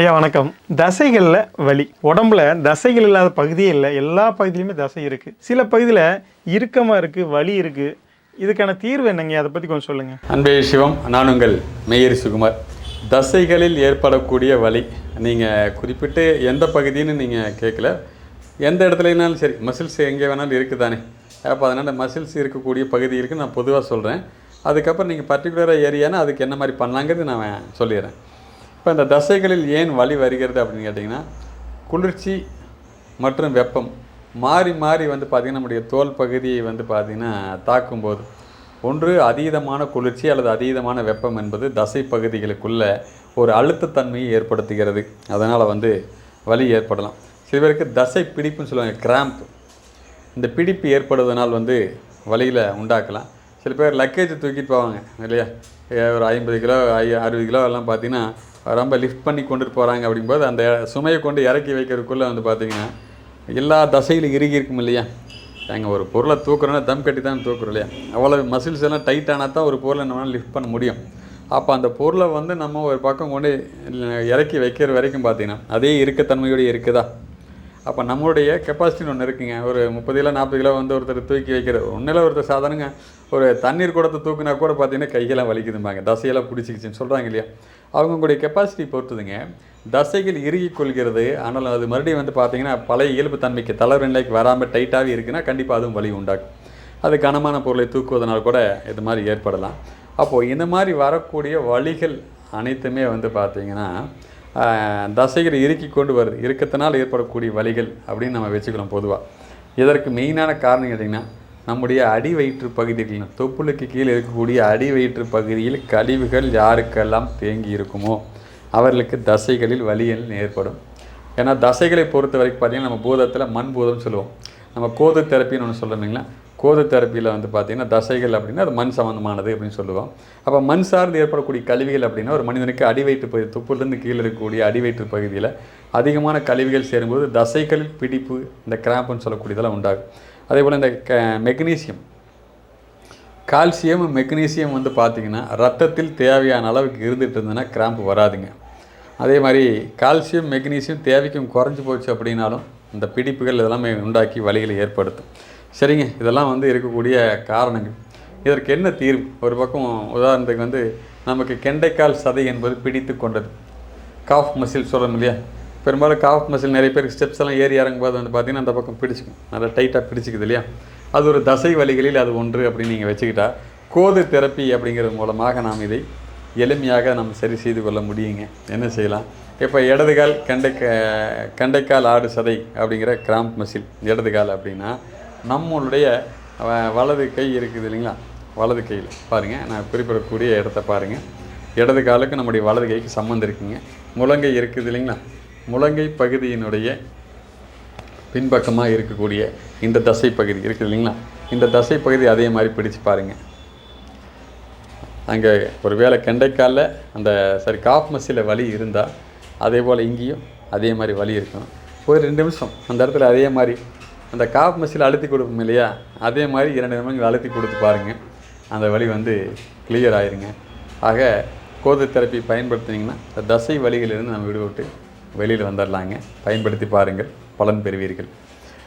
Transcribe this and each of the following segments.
ஐயா வணக்கம். தசைகளில் வலி. உடம்புல தசைகள் இல்லாத பகுதியே இல்லை. எல்லா பகுதியிலுமே தசை இருக்குது சில பகுதியில் இறுக்கமாக இருக்குது வலி இருக்குது இதுக்கான தீர்வு என்னங்க? அதை பற்றி கொஞ்சம் சொல்லுங்கள் அன்பே சிவம் நான் உங்கள் மேயர் சுகுமார். தசைகளில் ஏற்படக்கூடிய வலி நீங்கள் குறிப்பிட்டு எந்த பகுதின்னு நீங்கள் கேட்கல எந்த இடத்துலனாலும் சரி மசில்ஸ் எங்கே வேணாலும் இருக்குது தானே அப்போ அதனால் மசில்ஸ் இருக்கக்கூடிய பகுதிகளுக்கு நான் பொதுவாக சொல்கிறேன் அதுக்கப்புறம் நீங்கள் பர்டிகுலராக ஏரியானா அதுக்கு என்ன மாதிரி பண்ணலாங்கிறது நான் சொல்லிடுறேன். இப்போ இந்த தசைகளில் ஏன் வலி வருகிறது அப்படின்னு கேட்டிங்கன்னா குளிர்ச்சி மற்றும் வெப்பம் மாறி மாறி வந்து பார்த்திங்கன்னா நம்முடைய தோல் பகுதியை வந்து பார்த்திங்கன்னா தாக்கும்போது ஒன்று அதீதமான குளிர்ச்சி அல்லது அதீதமான வெப்பம் என்பது தசை பகுதிகளுக்குள்ள ஒரு அழுத்தத்தன்மையை ஏற்படுத்துகிறது. அதனால் வந்து வலி ஏற்படலாம். சில பேருக்கு தசை பிடிப்புன்னு சொல்லுவாங்க கிராம்ப் இந்த பிடிப்பு ஏற்படுவதனால் வந்து வலியில் உண்டாக்கலாம். சில பேர் லக்கேஜ் தூக்கிட்டு போவாங்க இல்லையா? ஒரு ஐம்பது கிலோ ஐ அறுபது கிலோ எல்லாம் பார்த்தீங்கன்னா ரொம்ப லிஃப்ட் பண்ணி கொண்டுட்டு போகிறாங்க அப்படிங்கும்போது அந்த சுமையை கொண்டு இறக்கி வைக்கிறதுக்குள்ளே வந்து பார்த்தீங்கன்னா எல்லா தசையிலும் இறுகி இருக்கும் இல்லையா? நாங்கள் ஒரு பொருளை தூக்குறோன்னா தம் கட்டி தான் தூக்குறோம் இல்லையா? அவ்வளோ மசில்ஸ் எல்லாம் டைட் ஆனால் தான் ஒரு பொருளை நம்மளால் லிஃப்ட் பண்ண முடியும். அப்போ அந்த பொருளை வந்து நம்ம ஒரு பக்கம் கொண்டு இறக்கி வைக்கிற வரைக்கும் பார்த்தீங்கன்னா அதே இருக்கத்தன்மையோடு இருக்குதா? அப்போ நம்மளுடைய கெப்பாசிட்டின்னு ஒன்று இருக்குங்க. ஒரு முப்பது கிலோ நாற்பது கிலோ வந்து ஒருத்தர் தூக்கி வைக்கிறது ஒன்றில் ஒருத்தர் சாதாரணங்க ஒரு தண்ணீர் குடத்தை தூக்குனா கூட பார்த்தீங்கன்னா கையெல்லாம் வலிக்குதும்பாங்க. தசையெல்லாம் பிடிச்சிக்கிச்சின்னு சொல்கிறாங்க இல்லையா? அவங்களுடைய கெப்பாசிட்டி பொறுத்துதுங்க. தசைகள் இறுகி கொள்கிறது. ஆனால் அது மறுபடியும் வந்து பார்த்தீங்கன்னா பழைய இயல்பு தன்மைக்கு தளர்வு நிலைக்கு வராமல் டைட்டாகவே இருக்குன்னா கண்டிப்பாக அதுவும் வலி உண்டாக்கும். அது கனமான பொருளை தூக்குவதனால் கூட இது மாதிரி ஏற்படலாம். அப்போது இந்த மாதிரி வரக்கூடிய வழிகள் அனைத்துமே வந்து பார்த்திங்கன்னா தசைகளை இறுக்கி கொண்டு வருது. இறுக்கத்தினால் ஏற்படக்கூடிய வலிகள் அப்படின்னு நம்ம வச்சுக்கலாம் பொதுவாக இதற்கு மெயினான காரணம் கேட்டிங்கன்னா நம்முடைய அடி வயிற்று பகுதிகளில் தொப்புளுக்கு கீழே இருக்கக்கூடிய அடி வயிற்று பகுதியில் கழிவுகள் யாருக்கெல்லாம் தேங்கி இருக்குமோ அவர்களுக்கு தசைகளில் வலிகள் ஏற்படும். ஏன்னா தசைகளை பொறுத்த வரைக்கும் பார்த்திங்கன்னா நம்ம பூதத்தில் மண் பூதம்னு சொல்லுவோம். நம்ம கோது தெரப்பின்னு ஒன்று சொல்கிறோம் இல்லைங்களா? கோது தெரப்பியில் வந்து பார்த்திங்கன்னா தசைகள் அப்படின்னா அது மண் சம்மந்தமானது அப்படின்னு சொல்லுவோம். அப்போ மண் சார்ந்து ஏற்படக்கூடிய கழிவுகள் அப்படின்னா ஒரு மனிதனுக்கு அடிவயிற்று பகுதி துப்புலேருந்து கீழே இருக்கக்கூடிய அடிவயிற்று பகுதியில் அதிகமான கழிவுகள் சேரும்போது தசைகள் பிடிப்பு இந்த கிராம்புன்னு சொல்லக்கூடியதெல்லாம் உண்டாகும். அதே போல் இந்த க மெக்னீசியம் கால்சியம் மெக்னீசியம் வந்து பார்த்திங்கன்னா ரத்தத்தில் தேவையான அளவுக்கு இருந்துட்டு இருந்ததுன்னா கிராம்பு வராதுங்க. அதே மாதிரி கால்சியம் மெக்னீசியம் தேவைக்கும் குறைஞ்சி போச்சு அப்படின்னாலும் இந்த பிடிப்புகள் இதெல்லாமே உண்டாக்கி வலிகளை ஏற்படுத்தும். சரிங்க. இதெல்லாம் வந்து இருக்கக்கூடிய காரணங்கள். இதற்கு என்ன தீர்வு? ஒரு பக்கம் உதாரணத்துக்கு வந்து நமக்கு கெண்டைக்கால் சதை என்பது பிடித்து கொண்டது. காஃப் மசில் சொல்கிறோம் இல்லையா? பெரும்பாலும் காஃப் மசில் நிறைய பேருக்கு ஸ்டெப்ஸ் எல்லாம் ஏறி இறங்கும்போது வந்து பார்த்திங்கன்னா அந்த பக்கம் பிடிச்சிக்கும். நல்லா டைட்டாக பிடிச்சிக்குது இல்லையா? அது ஒரு தசை வழிகளில் அது ஒன்று அப்படின்னு நீங்கள் வச்சுக்கிட்டா கோது தெரப்பி அப்படிங்கிறது மூலமாக நாம் இதை எளிமையாக நம்ம சரி செய்து கொள்ள முடியுங்க. என்ன செய்யலாம்? இப்போ இடதுகால் கண்டைக்க கண்டைக்கால் ஆடு சதை அப்படிங்கிற கிராம்ப் மசில் இடதுகால் அப்படின்னா நம்மளுடைய வலது கை இருக்குது இல்லைங்களா? வலது கையில். பாருங்கள் நான் குறிப்பிடக்கூடிய இடத்த பாருங்கள் இடது காலுக்கு நம்முடைய வலது கைக்கு சம்மந்தம் இருக்குங்க. முழங்கை இருக்குது இல்லைங்களா? முழங்கை பகுதியினுடைய பின்பக்கமாக இருக்கக்கூடிய இந்த தசை பகுதி இருக்குது இல்லைங்களா? இந்த தசை பகுதி அதே மாதிரி பிடிச்சு பாருங்கள் அங்கே ஒரு வேளை கெண்டைக்காலில் அந்த சரி காஃப் மசியில் வலி இருந்தால் அதே போல் இங்கேயும் அதே மாதிரி வலி இருக்கும் ஒரு ரெண்டு நிமிஷம். அந்த இடத்துல அதே மாதிரி அந்த காஃப் மசியில் அழுத்தி கொடுப்போம் இல்லையா? அதே மாதிரி இரண்டு நிமிடங்கள் அழுத்தி கொடுத்து பாருங்கள் அந்த வழி வந்து கிளியர் ஆயிருங்க. ஆக கோது தெரப்பி பயன்படுத்தினீங்கன்னா இந்த தசை வழிகளிலிருந்து நம்ம விடுவிட்டு வெளியில் வந்துடலாங்க பயன்படுத்தி பாருங்கள். பலன் பெறுவீர்கள்.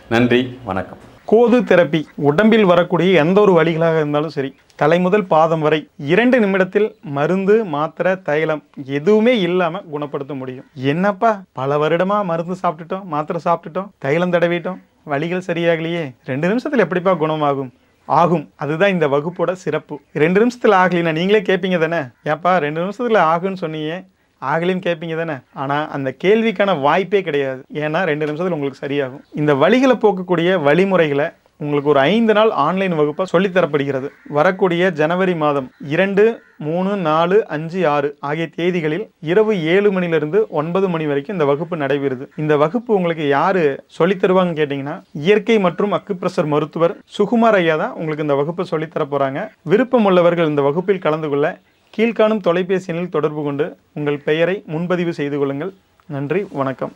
நன்றி. வணக்கம். கோது தெரப்பி உடம்பில் வரக்கூடிய எந்த ஒரு வழிகளாக இருந்தாலும் சரி தலை முதல் பாதம் வரை இரண்டு நிமிடத்தில் மருந்து மாத்திரை தைலம் எதுவுமே இல்லாம குணப்படுத்த முடியும். என்னப்பா? பல வருடமா மருந்து சாப்பிட்டுட்டோம் மாத்திரை சாப்பிட்டுட்டோம் தைலம் தடவிட்டோம் வலிகள் சரியாகலையே. ரெண்டு நிமிஷத்தில் எப்படிப்பா குணமாகும்? ஆகும். அதுதான் இந்த வகுப்போட சிறப்பு. ரெண்டு நிமிஷத்தில் ஆகலைன்னா நீங்களே கேட்பீங்க தானே? ஏப்பா ரெண்டு நிமிஷத்தில் ஆகுன்னு சொன்னீங்க. ஆகலையும் கேட்பீங்க தானே? ஆனால் அந்த கேள்விக்கான வாய்ப்பே கிடையாது. ஏன்னா ரெண்டு நிமிஷத்தில் உங்களுக்கு சரியாகும். இந்த வழிகளை போக்கக்கூடிய வழிமுறைகளை உங்களுக்கு ஒரு ஐந்து நாள் ஆன்லைன் வகுப்பாக சொல்லித்தரப்படுகிறது. வரக்கூடிய ஜனவரி மாதம் இரண்டு மூணு நாலு அஞ்சு ஆறு ஆகிய தேதிகளில் இரவு ஏழு மணிலிருந்து ஒன்பது மணி வரைக்கும் இந்த வகுப்பு நடைபெறுது. இந்த வகுப்பு உங்களுக்கு யாரு சொல்லித் தருவாங்கன்னு கேட்டிங்கன்னா இயற்கை மற்றும் அக்குப்ரெஷர் மருத்துவர் சுகுமார் ஐயா தான் உங்களுக்கு இந்த வகுப்பை சொல்லித்தர போகிறாங்க விருப்பம் உள்ளவர்கள் இந்த வகுப்பில் கலந்து கொள்ள கீழ்காணும் தொலைபேசி எண்ணில் தொடர்பு கொண்டு உங்கள் பெயரை முன்பதிவு செய்து கொள்ளுங்கள். நன்றி வணக்கம்.